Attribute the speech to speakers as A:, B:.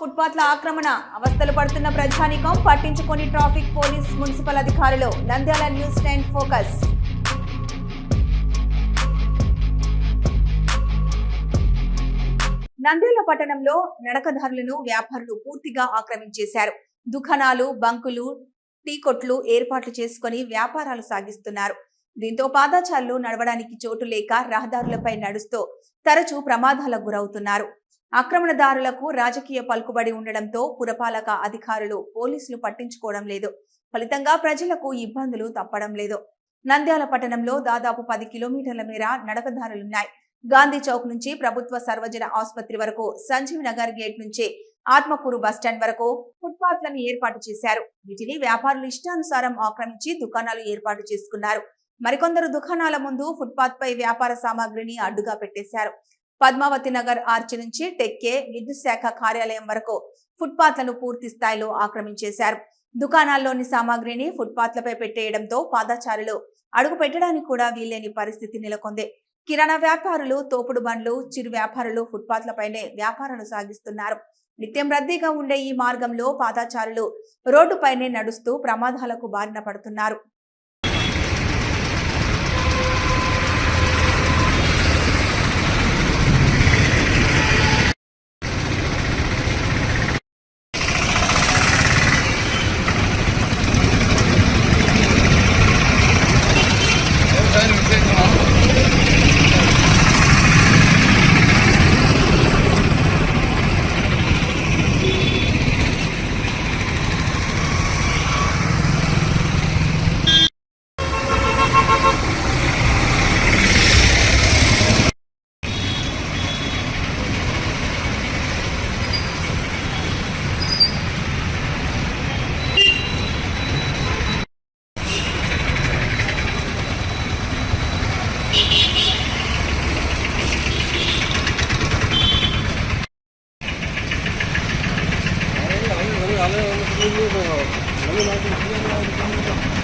A: ఫుట్పాత్ల ఆక్రమణ. అవస్థలు పడుతున్న ప్రజానికం పట్టించుకొని ట్రాఫిక్ పోలీస్ మున్సిపల్ అధికారులు. Nandyal news ten focus. Nandyal పట్టణంలో నడకదారులను వ్యాపారులు పూర్తిగా ఆక్రమించేశారు. దుకాణాలు బంకులు టీ కొట్లు ఏర్పాట్లు చేసుకొని వ్యాపారాలు సాగిస్తున్నారు. దీంతో పాదాచారులు నడవడానికి చోటు లేక రహదారులపై నడుస్తూ తరచూ ప్రమాదాలకు గురవుతున్నారు. ఆక్రమణదారులకు రాజకీయ పలుకుబడి ఉండడంతో పురపాలక అధికారులు పోలీసులు పట్టించుకోవడం లేదు. ఫలితంగా ప్రజలకు ఇబ్బందులు తప్పడం లేదు. నంద్యాల పట్టణంలో దాదాపు పది కిలోమీటర్ల మేర నడకదారులున్నాయి. గాంధీ చౌక్ నుంచి ప్రభుత్వ సర్వజన ఆసుపత్రి వరకు సంజీవ్ నగర్ గేట్ నుంచి ఆత్మకూరు బస్టాండ్ వరకు ఫుట్పాత్లను ఏర్పాటు చేశారు. వీటిని వ్యాపారులు ఇష్టానుసారం ఆక్రమించి దుకాణాలు ఏర్పాటు చేసుకున్నారు. మరికొందరు దుకాణాల ముందు ఫుట్పాత్ పై వ్యాపార సామాగ్రిని అడ్డుగా పెట్టేశారు. పద్మావతి నగర్ ఆర్చి నుంచి టెక్కే విద్యుత్ శాఖ కార్యాలయం వరకు ఫుట్పాత్లను పూర్తి స్థాయిలో ఆక్రమించేశారు. దుకాణాల్లోని సామాగ్రిని ఫుట్పాత్లపై పెట్టేయడంతో పాదాచారులు అడుగు పెట్టడానికి కూడా వీల్లేని పరిస్థితి నెలకొంది. కిరాణా వ్యాపారులు తోపుడు బండ్లు చిరు వ్యాపారులు ఫుట్పాత్లపైనే వ్యాపారాలు సాగిస్తున్నారు. నిత్యం రద్దీగా ఉండే ఈ మార్గంలో పాదాచారులు రోడ్డుపైనే నడుస్తూ ప్రమాదాలకు బారిన పడుతున్నారు.
B: Thank you.